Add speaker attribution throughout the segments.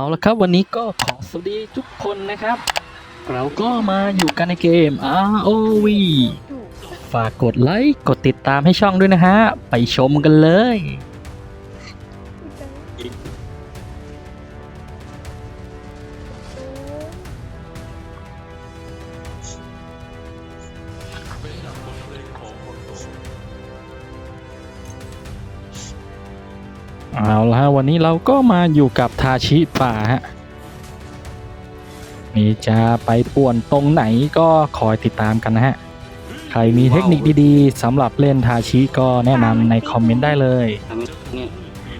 Speaker 1: เอาละครับวันนี้ก็ขอสวัสดีทุกคนนะครับ เราก็มาอยู่กันในเกม ROV ฝากกดไลค์ กดติดตามให้ช่องด้วยนะฮะ ไปชมกันเลย วันนี้เราก็มาอยู่กับทาชิป่าฮะนี่จะไปป่วนตรงไหนก็คอยติดตามกันนะฮะ ใครมีเทคนิคดีๆสำหรับเล่นทาชิก็แนะนำในคอมเมนต์ได้เลย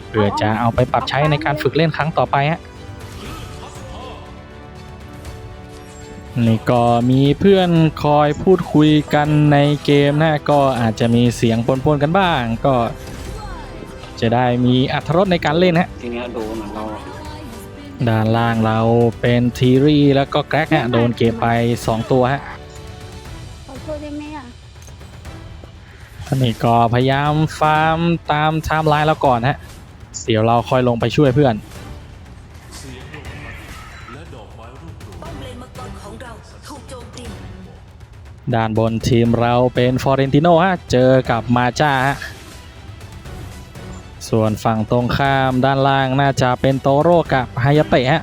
Speaker 1: เพื่อจะเอาไปปรับใช้ในการฝึกเล่นครั้งต่อไปฮะนี่ก็มีเพื่อนคอยพูดคุยกันในเกมนะก็อาจจะมีเสียงปนๆกันบ้าง ก็ จะได้มีอัธรสในการเล่นฮะ
Speaker 2: ทีเนี้ยดูเหมือนเรา
Speaker 1: ด้านล่างเราเป็นทีรีแล้วก็แกร็กฮะโดนเก็บไป 2 ตัวฮะ
Speaker 3: ขอโทษได้ไหมอะ
Speaker 1: อันนี้ก็พยายามฟาร์มตามไทม์ไลน์แล้วก่อนฮะเดี๋ยวเราค่อยลงไปช่วยเพื่อน
Speaker 4: ป้อมเลนมังกรของเราถูกโจมตี
Speaker 1: ด้านบนทีมเราเป็นฟอร์เรนติโนฮะเจอกับมาจ้าฮะ ส่วนฝั่งตรงข้ามด้านล่างน่าจะเป็นโตโร่กับฮายาเตะฮะ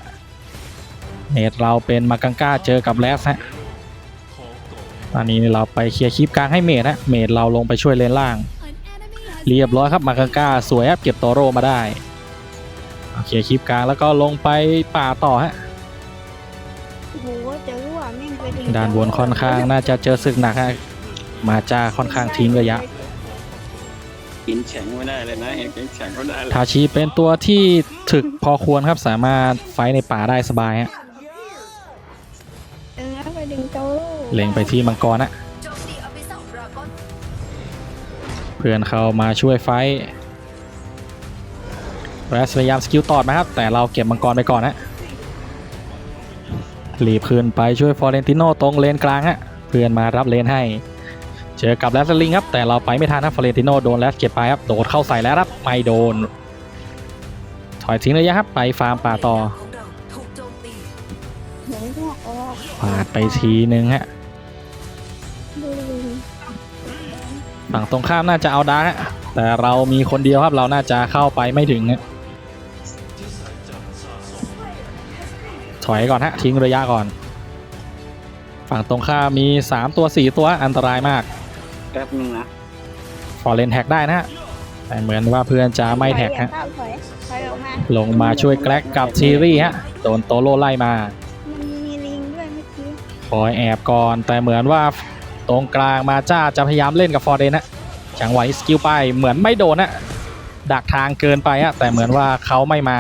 Speaker 1: เมดเราเป็นมากังก้าเจอกับแลสฮะตอนนี้เราไปเคลียร์คลิปกลางให้เมดฮะเมดเราลงไปช่วยเลนล่าง เรียบร้อยครับมากังก้าสวยครับเก็บโตโร่มาได้โอเคลียร์คลิปกลางแล้วก็ลงไปป่าต่อฮะ
Speaker 3: โอ้โหจะรู้ว่าแม่งไปถึง
Speaker 1: ด้านบนค่อนข้างน่าจะเจอศึกหนักฮะมาจ้าค่อนข้างทิ้งระยะ
Speaker 2: กินแข็งไม่ได้เลยนะเห็นแข็งไม่ได้เลย
Speaker 1: ทาชิเป็นตัวที่ถึกพอควรครับสามารถไฟท์ในป่าได้สบายฮะ
Speaker 3: เออไปถึงโตโร่
Speaker 1: เล็งไปที่มังกรนะ
Speaker 4: โจมตีอภิสัมดรากอน
Speaker 1: เพื่อนเขามาช่วยไฟท์แรสพยายามสกิลตอดมาครับ แต่เราเก็บมังกรไปก่อนฮะรีบคืนไปช่วยฟอร์เรนติโนตรงเลนกลางฮะเพื่อนมารับเลนให้ เจอกับแรสลิงครับแต่เราไปไม่ทันครับฟอร์เรนติโนโดนแรสเก็บไปครับโดดเข้าใส่แล้วครับไม่โดน ถอยทิ้งระยะครับไปฟาร์มป่าต่อ
Speaker 4: ของเรา
Speaker 3: ดไปา
Speaker 1: ดไปทีนึงฮะฝั่งตรงข้ามน่าจะเอาดาร์กฮะแต่เรามีคนเดียวครับเราน่าจะเข้าไปไม่ถึงฮะถอยก่อนฮะทิ้งระยะก่อน ฝั่งตรงข้ามมี 3 ตัว 4 ตัวอันตรายมาก
Speaker 2: แป๊บนึงนะ
Speaker 1: ฟอร์เรนแท็กได้นะฮะแต่เหมือนว่าเพื่อนจะไม่แท็กฮะ
Speaker 3: ถอยถอยถอยออกมา
Speaker 1: ลงมาช่วยแกลกกับทีรี่ฮะ โดนโตโร่ไล่มา
Speaker 3: มันมีลิงด้วยเมื่อกี้
Speaker 1: คอยแอบก่อน แต่เหมือนว่าตรงกลางมาจ้าจะพยายามเล่นกับฟอร์เรนนะจังหวะนี้สกิลไปเหมือนไม่โดนนะดักทางเกินไปอะแต่เหมือนว่าเขาไม่มา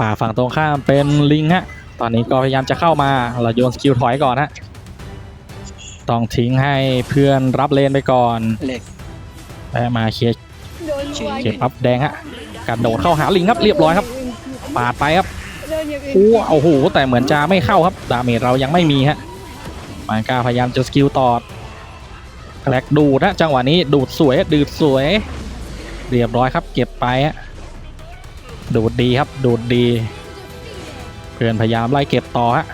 Speaker 1: ป่าฝั่งตรงข้ามเป็นลิงฮะ ตอนนี้ก็พยายามจะเข้ามาเราโยนสกิลถอยก่อนฮะ ต้องทิ้งให้เพื่อนรับเลนไปก่อน
Speaker 2: เหล็ก
Speaker 1: และมาเคลียร์
Speaker 3: โดนหัว
Speaker 1: เก็บอัพแดงฮะกระโดดเข้าหาลิงครับเรียบร้อยครับปาดไปครับ
Speaker 3: โดนอย่างอื่น
Speaker 1: โอ้โอ้โหแต่เหมือนจะไม่เข้าครับดาเมจเรายังไม่มีฮะมานกาพยายามจะสกิลตอดแกลกดูดนะจังหวะนี้ดูดสวยดูดสวย เรียบร้อยครับ เก็บไปฮะดูดดีครับดูดดีเพื่อนพยายามไล่เก็บต่อฮะ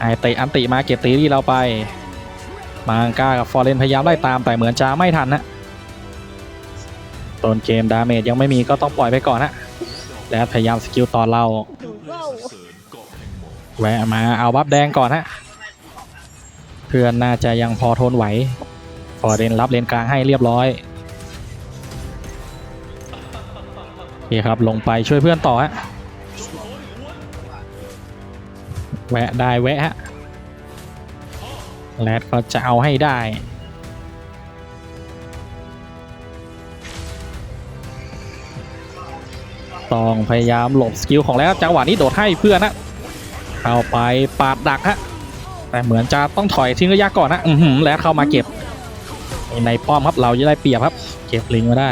Speaker 1: ไอเตะอันติมาเก็บตีที่เราไป มางกากับฟอร์เรนพยายามไล่ตามแต่เหมือนจะไม่ทันนะต้นเกมดาเมจยังไม่มีก็ต้องปล่อยไปก่อนฮะแล้วพยายามสกิลต่อเรา
Speaker 3: ดูว่าว
Speaker 1: แวะมาเอาบัฟแดงก่อนฮะเพื่อนน่าจะยังพอทนไหวฟอร์เรนรับเลนกลางให้เรียบร้อยโอเคครับลงไปช่วยเพื่อนต่อฮะแวะได้แวะฮะ แรดก็จะเอาให้ได้ ต้องพยายามหลบสกิลของแรดจังหวะนี้โดดให้เพื่อนนะเข้าไปปาดดักฮะแต่เหมือนจะต้องถอยทิ้งระยะก่อนนะอือหือแล้วเข้ามาเก็บ ในป้อมครับเราจะได้เปรียบครับ เก็บลิงมาได้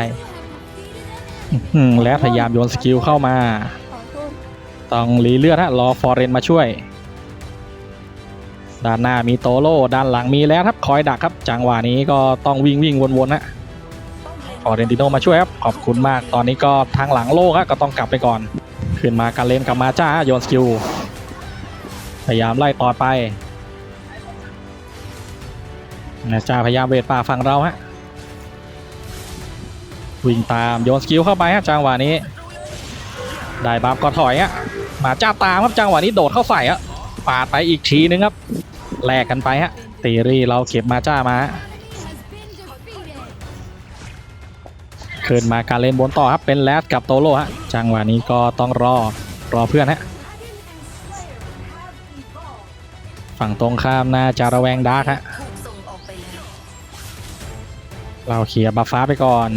Speaker 1: แล้วพยายามโยนสกิลเข้ามา ต้องรีเลือดฮะรอฟอร์เรนมาช่วย ด้านหน้ามีโตโร่ด้านหลังมีแล้วครับคอยดักครับ จังหวะนี้ก็ต้องวิ่งวิ่งวนๆฮะ
Speaker 4: อ
Speaker 1: อร์เรนติโนมาช่วยครับขอบคุณมากตอนนี้ก็ทางหลังโล่ครับก็ต้องกลับไปก่อน ขึ้นมาการเล่นกับมาจ้าโยนสกิลพยายามไล่ต่อไปมาจ้าพยายามเวทป่าฝั่งเราฮะวิ่งตามโยนสกิลเข้าไปฮะจังหวะนี้ ได้บัฟก็ถอยฮะมาจ้าตามครับจังหวะนี้โดดเข้าใส่ฮะปาดไปอีกทีนึงครับ แลกกันไปฮะตีรี่เราเก็บมาจ้ามาฮะขึ้นมาการเล่นบนต่อครับเป็นแรดกับโตโร่ฮะจังหวะนี้ก็ต้องรอรอเพื่อนฮะฝั่งตรงข้ามน่าจะระแวงดาร์กฮะ
Speaker 4: ถูกส่งออกไปแล้ว
Speaker 1: เราเคลียร์บัฟฟ้าไปก่อน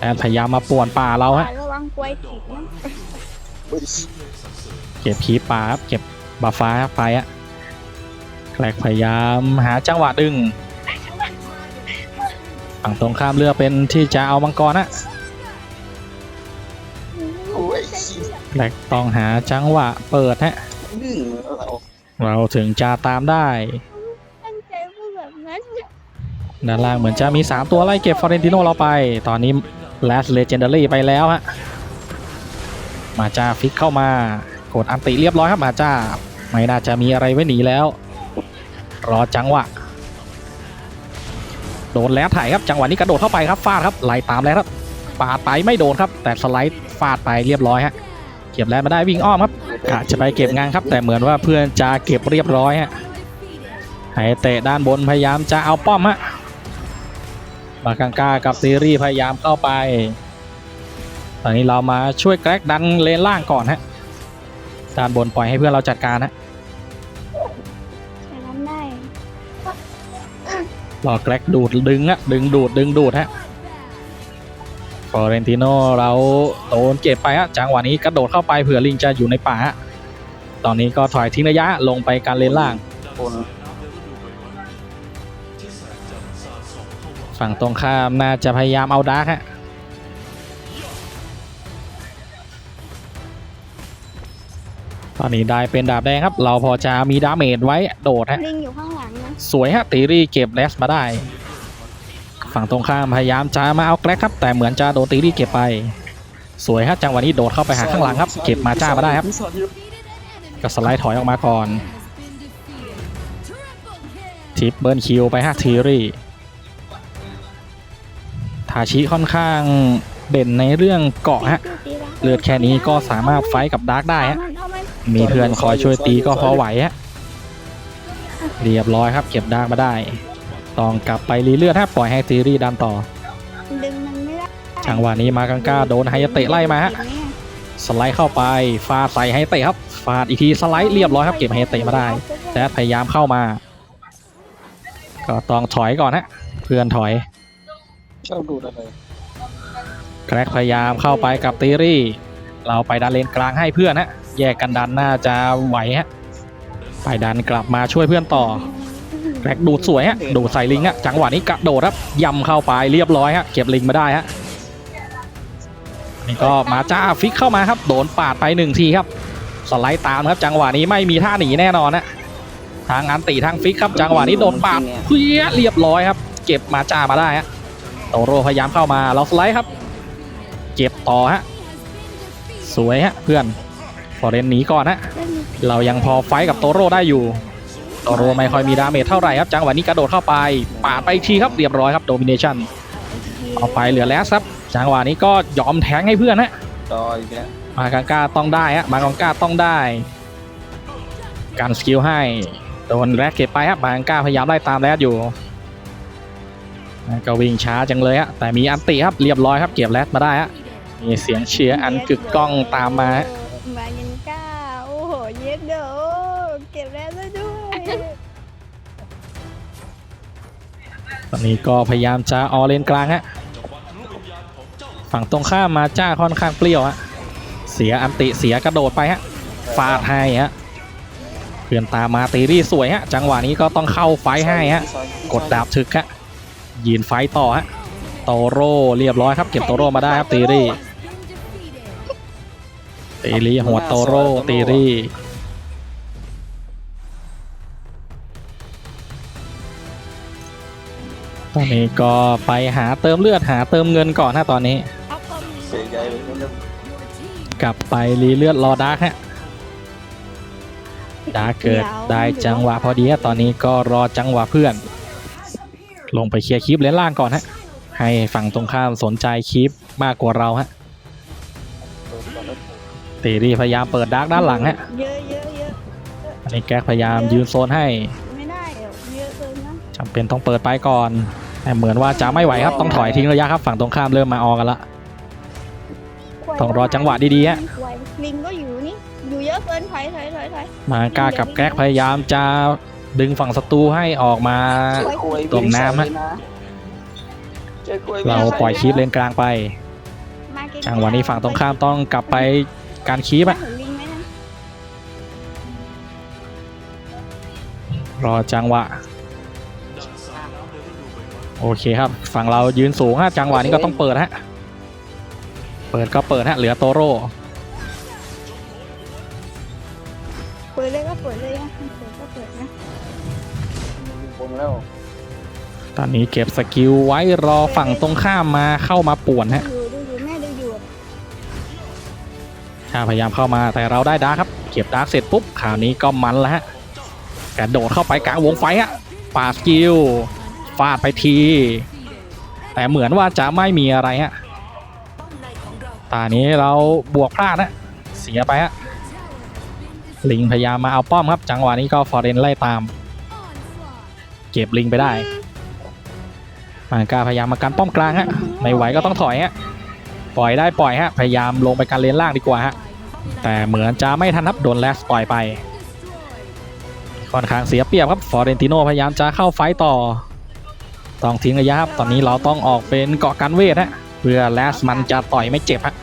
Speaker 1: แอดพยายามมาป่วนป่าเราฮะ
Speaker 3: ระวังกล้วยถิกนะ
Speaker 1: เก็บคีปป่าครับเก็บบัฟฟ้าไปอะ แกลกพยายามหาจังหวะดึง ฝั่งตรงข้ามเลือกเป็นที่จะเอามังกรนะแกลกต้องหาจังหวะเปิดฮะ
Speaker 2: เรา
Speaker 1: ถึงจะตามได้
Speaker 3: ตั้งใจพูดแบบนั้น
Speaker 1: ด้านล่างเหมือนจะมี 3 ตัวไล่เก็บฟอเรนติโนเราไป ตอนนี้ Last Legendary ไปแล้วฮะ มาจ้าฟิกเข้ามากดอันติเรียบร้อยครับมาจ้าไม่น่าจะมีอะไรไว้หนีแล้ว รอจังหวะโดนแล้วถ่ายครับจังหวะนี้กระโดดเข้าไปครับฟาดครับไล่ตามแล้วครับปาดไปไม่โดนครับ แต่สไลด์ฟาดไปเรียบร้อยฮะเก็บแล้วมาได้วิ่งอ้อมครับกะจะไปเก็บงานครับ แต่เหมือนว่าเพื่อนจะเก็บเรียบร้อยฮะให้เตะด้านบนพยายามจะเอาป้อมฮะมากังกากับซีรีส์พยายามเข้าไป ตอนนี้เรามาช่วยแกรกดันเลนล่างก่อนฮะด้านบนปล่อยให้เพื่อนเราจัดการฮะ รอแกลกดูดดึงอะดึงดูดดึงดูดฮะฟอเรนติโนเราโดนเก็บไปฮะจังหวะนี้กระโดดเข้าไปเผื่อลิงจะอยู่ในป่าฮะตอนนี้ก็ถอยทิ้งระยะลงไปการเลนล่างฝั่งตรงข้ามน่าจะพยายามเอาดาร์กฮะ ตอนนี้ได้เป็นดาบแดงครับ เราพอจะมีดาเมจไว้โดดฮะ
Speaker 3: ลิงอยู่ข้างหลังนะ
Speaker 1: สวยฮะตีรี่เก็บแลสมาได้ ฝั่งตรงข้ามพยายามจะมาเอาแกลกครับ แต่เหมือนจะโดนตีรี่เก็บไป สวยฮะจังหวะนี้โดดเข้าไปหาข้างหลังครับ เก็บมาจ้ามาได้ครับก็สไลด์ถอยออกมาก่อนทิปเบิร์นคิวไปฮะทีรี่ทาชิค่อนข้างเด่นในเรื่องเกาะฮะ
Speaker 3: ตีละ
Speaker 1: เลือดแค่นี้ก็สามารถไฟท์กับดาร์กได้
Speaker 3: เอา
Speaker 1: ฮะ
Speaker 3: มันเอามัน
Speaker 1: มีเพื่อนคอยช่วยตีก็พอไหวฮะเรียบร้อยครับ เก็บดาร์กมาได้ ต้องกลับไปรีเลือดฮะปล่อยให้ทีรี่ดันต่อ
Speaker 3: ดึงมันไม่ได้
Speaker 1: จังหวะนี้มากังกาโดนไฮยาเตะไล่มาฮะสไลด์เข้าไปฟาดใส่ไฮยาเตะครับฟาดอีกทีสไลด์เรียบร้อยครับเก็บไฮยาเตะมาได้แจ๊ดพยายามเข้ามา ก็ต้องถอยก่อนฮะเพื่อนถอย
Speaker 2: ชอบดูอะไร
Speaker 1: แกร็กพยายามเข้าไปกับตีรี่ เราไปดันเลนกลางให้เพื่อนฮะ แยกกันดันน่าจะไหวฮะไปดันกลับมาช่วยเพื่อนต่อแกร็กดูดสวยฮะดูดใส่ลิงฮะจังหวะนี้กระโดดครับยำเข้าไปเรียบร้อยฮะเก็บลิงมาได้ฮะนี่ก็มาจ้าฟิกเข้ามาครับโดนปาดไปหนึ่งทีครับสไลด์ตามครับจังหวะนี้ไม่มีท่าหนีแน่นอนนะทางอันติทางฟิกครับจังหวะนี้โดนปาดเพี้ยเรียบร้อยครับ เก็บมาจ้ามาได้ฮะโตโร่พยายามเข้ามาเราสไลด์ครับ เก็บต่อฮะสวยฮะเพื่อน ฟอเรนหนีก่อนฮะเรายังพอไฟท์กับโตโร่ได้อยู่โตโร่ไม่ค่อยมีดาเมจเท่าไหร่ครับจังหวะนี้กระโดดเข้าไปปาดไปอีกทีครับเรียบร้อยครับโดมิเนชั่นเอาไปเหลือแลสครับจังหวะนี้ก็ยอมแทงให้เพื่อนฮะ
Speaker 2: จอยอีกแล้ว
Speaker 1: มากังกาต้องได้ฮะมากังกาต้องได้ การสกิลให้โดนแรดเก็บไปครับมากังกาพยายามไล่ตามแรดอยู่ก็วิ่งช้าจังเลยฮะแต่มีอันติครับเรียบร้อยครับเก็บแรดมาได้ฮะมีเสียงเชียร์อันกึกก้องตามมาฮะ ตอนนี้ก็พยายามจะออเลนกลางฮะฝั่งตรงข้ามมาจ้าค่อนข้างเปรี้ยวฮะเสียอันติเสียกระโดดไปฮะฟาดให้ฮะเพื่อนตามมาตีรี่สวยฮะจังหวะนี้ก็ต้องเข้าไฟให้ฮะกดดาบถึกฮะยืนไฟต์ต่อฮะโตโร่เรียบร้อยครับ เก็บโตโร่มาได้ครับตีรี่ตีรี่หัวโตโร่ตีรี่ ตอนนี้ก็ไปหาเติมเลือดหาเติมเงินก่อนฮะตอนนี้
Speaker 3: เอาความ
Speaker 2: เสียใจเลยนะ
Speaker 1: กลับไปรีเลือดรอดาร์กฮะดาร์กเกิดได้จังหวะพอดีฮะตอนนี้ก็รอจังหวะเพื่อน ลงไปเคลียร์คลิปเลนล่างก่อนฮะให้ฝั่งตรงข้ามสนใจคลิปมากกว่าเราฮะตีรีพยายามเปิดดาร์กด้านหลังฮะ
Speaker 3: เยอะเยอะเยอะ
Speaker 1: อันนี้แก๊กพยายามยืนโซนให้ จำเป็นต้องเปิดไปก่อนแต่เหมือนว่าจะไม่ไหวครับต้องถอยทิ้งระยะครับฝั่งตรงข้ามเริ่มมาออกันละ ต้องรอจังหวะดีๆฮะ
Speaker 3: ไวลิงก็อยู่นี่ อยู่เยอะเกินถอยถอยถอยถอย
Speaker 1: มาก้ากับแก๊กพยายามจะดึงฝั่งศัตรูให้ออกมา ตรงน้ำฮะ
Speaker 2: เจอกล้วย
Speaker 1: เราปล่อยคลิปเลนกลางไป
Speaker 3: มาเก่
Speaker 1: จังหวะนี้ฝั่งตรงข้ามต้องกลับไปการคีบอะ
Speaker 3: เห็นลิงไหมนะ
Speaker 1: รอจังหวะ โอเคครับ ฝั่งเรายืนสูงฮะจังหวะนี้ก็ต้องเปิดฮะ เปิดก็เปิดฮะ เหลือโตโร่
Speaker 3: เปิดเลยก็เปิดเลยนะเปิดก็เปิดนะ
Speaker 2: ปงแล้ว
Speaker 1: ตอนนี้เก็บสกิลไว้รอฝั่งตรงข้ามมาเข้ามาป่วนฮะ
Speaker 3: ดูดูอยู่แม่ดูอยู่
Speaker 1: ถ้าพยายามเข้ามาแต่เราได้ดาร์คครับ เก็บดาร์คเสร็จปุ๊บข่าวนี้ก็มันแล้วฮะกระโดดเข้าไปกลางวงไฟฮะปาสกิล ฟาดไปที แต่เหมือนว่าจะไม่มีอะไรฮะ
Speaker 4: ป้อนของเรา
Speaker 1: ตานี้เราบวกพลาดนะเสียไปฮะลิงพยายามมาเอาป้อมครับ จังหวะนี้ก็ฟอร์เรนไล่ตาม เก็บลิงไปได้มางกาพยายามมากันป้อมกลางฮะไม่ไหวก็ต้องถอยฮะปล่อยได้ปล่อยฮะพยายามลงไปการเลนล่างดีกว่าฮะแต่เหมือนจะไม่ทันครับโดนแลสปล่อยไปค่อนข้างเสียเปรียบครับฟอร์เรนติโนพยายามจะเข้าไฟต่อ ต้องทิ้งระยะครับตอนนี้เราต้องออกเป็นเกาะกันเวทฮะเพื่อแลสมันจะต่อยไม่เจ็บฮะ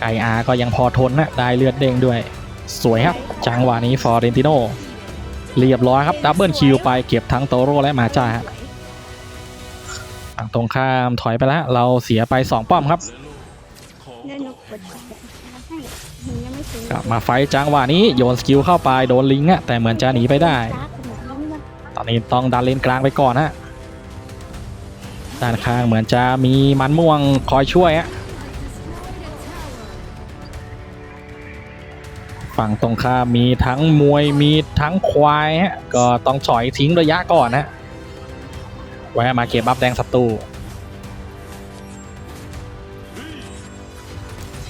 Speaker 1: ไกอาก็ยังพอทนนะได้เลือดเด้งด้วย สวยครับ จังหวะนี้ฟอร์เรนติโนเรียบร้อยครับดับเบิลคิวไปเก็บทั้งโตโร่และมาจ้าฮะฝั่งตรงข้ามถอยไปแล้วเราเสียไป 2 ป้อมครับ
Speaker 3: เดี๋ยวหนูเปิดให้หนูยังไม่ถึง
Speaker 1: กลับมาไฟจังหวะนี้โยนสกิลเข้าไปโดนลิงอะแต่เหมือนจะหนีไปได้ ตอนนี้ต้องดันเลนกลางไปก่อนฮะ ด้านข้างเหมือนจะมีมันม่วงคอยช่วยฮะฝั่งตรงข้ามมีทั้งมวยมีทั้งควายฮะก็ต้องถอยทิ้งระยะก่อนฮะไว้มาเก็บบัฟแดงศัตรู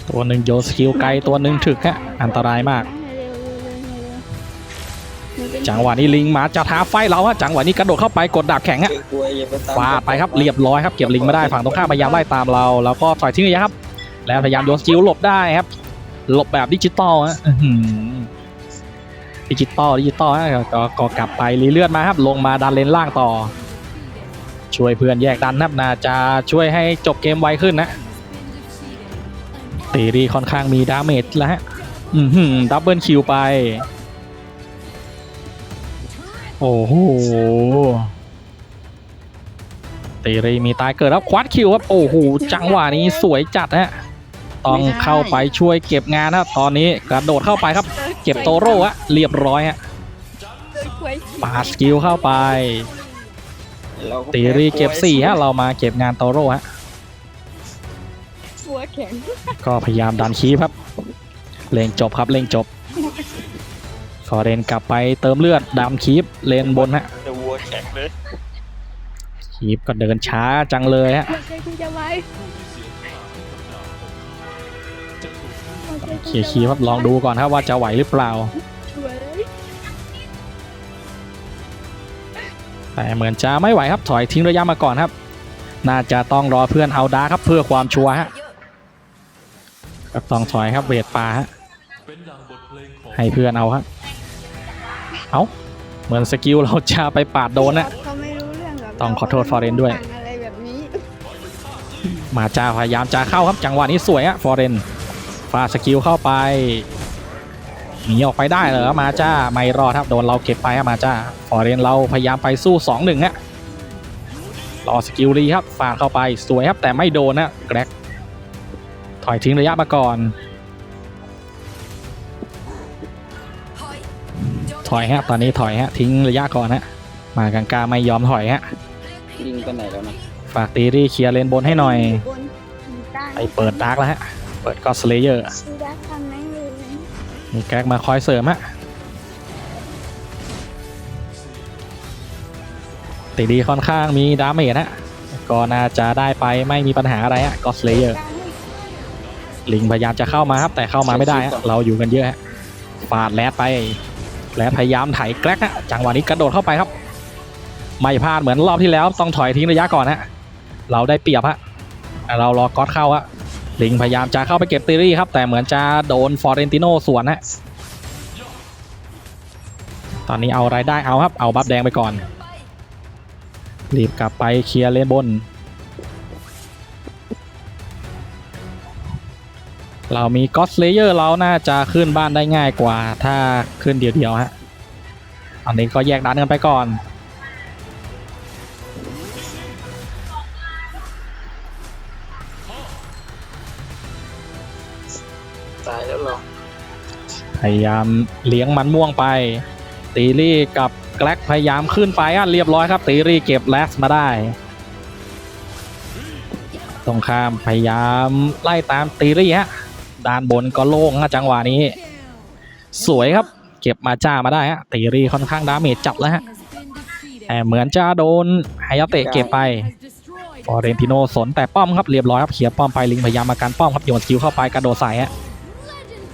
Speaker 1: ตัวหนึ่งโยนสกิลไกลตัวหนึ่งถึกฮะอันตรายมาก จังหวะนี้ลิงมาจะท้าไฟเราฮะจังหวะนี้กระโดดเข้าไปกดดาบแข็งฮะ
Speaker 2: เจอกล้วยอย่าไปตาม
Speaker 1: ฟาดไปครับเรียบร้อยครับเก็บลิงไม่ได้ฝั่งตรงข้ามพยายามไล่ตามเรา แล้วก็ถอยทิ้งระยะครับ แล้วพยายามโยนสกิลหลบได้ครับ หลบแบบดิจิตอลฮะอื้อหือดิจิตอลดิจิตอลฮะก็ก็กลับไปรีเลือดมาครับ ลงมาดันเลนล่างต่อ ช่วยเพื่อนแยกดันนะครับน่าจะช่วยให้จบเกมไวขึ้นนะตีรีค่อนข้างมีดาเมจแล้วฮะอือหือดับเบิลคิวไป โอ้โหตีรีมีตายเกิดครับควัดคิวครับโอ้โหจังหวะนี้สวยจัดฮะต้องเข้าไปช่วยเก็บงานนะตอนนี้กระโดดเข้าไปครับ เก็บโตโร่ฮะเรียบร้อยฮะปาสกิลเข้าไป ตีรีเก็บสี่ฮะเรามาเก็บงานโตโร่ฮะก็พยายามดันคีบครับ เล่งจบครับเล่งจบ ฟอร์เรนกลับไปเติมเลือดดำคีบเลนบนฮะ
Speaker 2: จะวัวแข็งเลย
Speaker 1: คีบก็เดินช้าจังเลยฮะ
Speaker 3: โอเคคุณจะไว้
Speaker 1: เคลียร์คีบครับลองดูก่อนครับว่าจะไหวหรือเปล่า
Speaker 3: ช่วย
Speaker 1: แต่เหมือนจะไม่ไหวครับถอยทิ้งระยะมาก่อนครับ น่าจะต้องรอเพื่อนเอาดาร์คครับเพื่อความชัวร์ฮะ
Speaker 4: เยอะ
Speaker 1: ก็ต้องถอยครับเวทปลาฮะให้เพื่อนเอาครับ เอาเหมือนสกิลเราจะไปปาดโดนนะ
Speaker 3: เขาไม่รู้เรื่องหรอก
Speaker 1: ต้องขอโทษ Foreign ด้วย
Speaker 3: อะไรแบบนี้
Speaker 1: มาจ้าพยายามจะเข้าครับจังหวะนี้สวยฮะฟอร์เรนฟาดสกิลเข้าไปหนีออกไปได้เหรอมาจ้าไม่รอดครับโดนเราเก็บไปครับมาจ้าฟอร์เรนเราพยายามไปสู้2อหนึ่งฮะรอสกิลรีครับฟาดเข้าไปสวยครับแต่ไม่โดนนะแกรกถอยทิ้งระยะมาก่อน
Speaker 4: ถอย
Speaker 1: ฮะ ตอนนี้ถอยฮะ ทิ้งระยะก่อนฮะ มากังกาไม่ยอมถอยฮะ
Speaker 2: ลิงไปไหนแล้วนะ
Speaker 1: ฝากตีรี่เคลียร์เลนบนให้หน่อย
Speaker 3: บนมีใต้
Speaker 1: ไปเปิดดาร์กแล้วฮะ เปิเปิดก็สเลเยอร์
Speaker 3: ชื่อรักทำไม่รู้
Speaker 1: มีแก๊กมาคอยเสริมฮะ ตีดีค่อนข้างมีดาเมจฮะ ก็น่าจะได้ไปไม่มีปัญหาอะไรฮะก็สเลเยอร์ลิงพยายามจะเข้ามาครับ แต่เข้ามาไม่ได้ฮะเราอยู่กันเยอะฮะฟาดแรดไป แรดพยายามไถแกลกฮะจังหวะนี้กระโดดเข้าไปครับไม่พลาดเหมือนรอบที่แล้วต้องถอยทิ้งระยะก่อนฮะเราได้เปรียบฮะเรารอก๊อตเข้าฮะลิงพยายามจะเข้าไปเก็บตีรี่ครับ แต่เหมือนจะโดนฟอร์เรนติโนสวนฮะตอนนี้เอาไรายได้เอาครับ เอาบัฟแดงไปก่อน รีบกลับไปเคลียร์เลนบน เรามีก็ d สเลเยอร์เราน่าจะขึ้นบ้านได้ง่ายกว่า ถ้าขึ้นเดียวๆฮะอันนี้ก็แยกดันกันไปก่อน
Speaker 2: ตายแล้วเหรอ
Speaker 1: พยายามเลี้ยงมันม่วงไป ตีรี่กับแกลกพยายามขึ้นไปอะเรียบร้อยครับ ตีรี่เก็บแลสมาได้ตรงข้ามพยายามไล่ตามตีรี่ฮะ ด้านบนก็โล่งฮะจังหวะนี้ สวยครับ เก็บมาจ้ามาได้ฮะตีรีค่อนข้างดาเมจจับแล้วฮะแต่เหมือนจะโดนไฮยาเตะเก็บไปฟอเรนติโนสนแต่ป้อมครับเรียบร้อยครับเคลียป้อมไปลิงพยายามมาการป้อมครับโยนสกิลเข้าไปกระโดดใส่ฮะ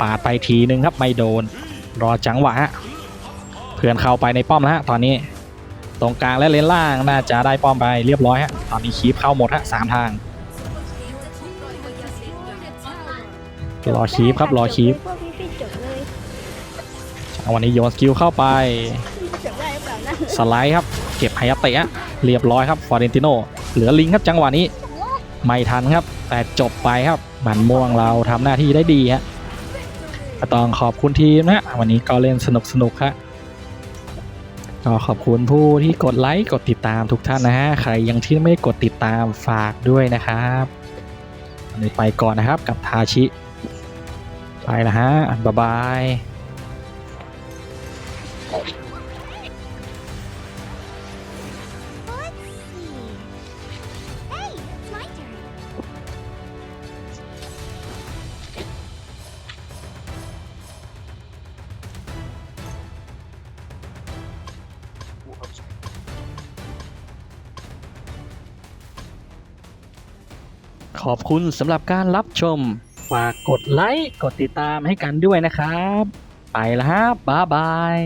Speaker 1: ปาดไปทีนึงครับไม่โดน รอจังหวะฮะเพื่อนเข้าไปในป้อมแล้วฮะตอนนี้ ตรงกลางและเลนล่างน่าจะได้ป้อมไปเรียบร้อยฮะตอนนี้คีบเข้าหมดฮะสามทาง รอคีบครับรอคีบ
Speaker 3: พวกพี่พี่จบเลย
Speaker 1: จังหวะนี้โยนสกิลเข้าไป
Speaker 3: จบได้หรือเปล่านะ
Speaker 1: สไลด์ครับ เก็บไฮยาเตะฮะเรียบร้อยครับฟอร์เรนติโนเหลือลิงครับจังหวะนี้ ไม่ทันครับ แต่จบไปครับมันม่วงเราทำหน้าที่ได้ดีฮะก็ต้องขอบคุณทีมนะฮะวันนี้ก็เล่นสนุกสนุกๆฮะก็ขอบคุณผู้ที่กดไลค์กดติดตามทุกท่านนะฮะใครยังที่ไม่กดติดตามฝากด้วยนะครับวันนี้ไปก่อนนะครับกับทาชิ ไปแล้วฮะ บ๊ายบายขอบคุณสำหรับการรับชมากกดไลค์ กดติดตามให้กันด้วยนะครับ ไปแล้วฮะบ๊ายบาย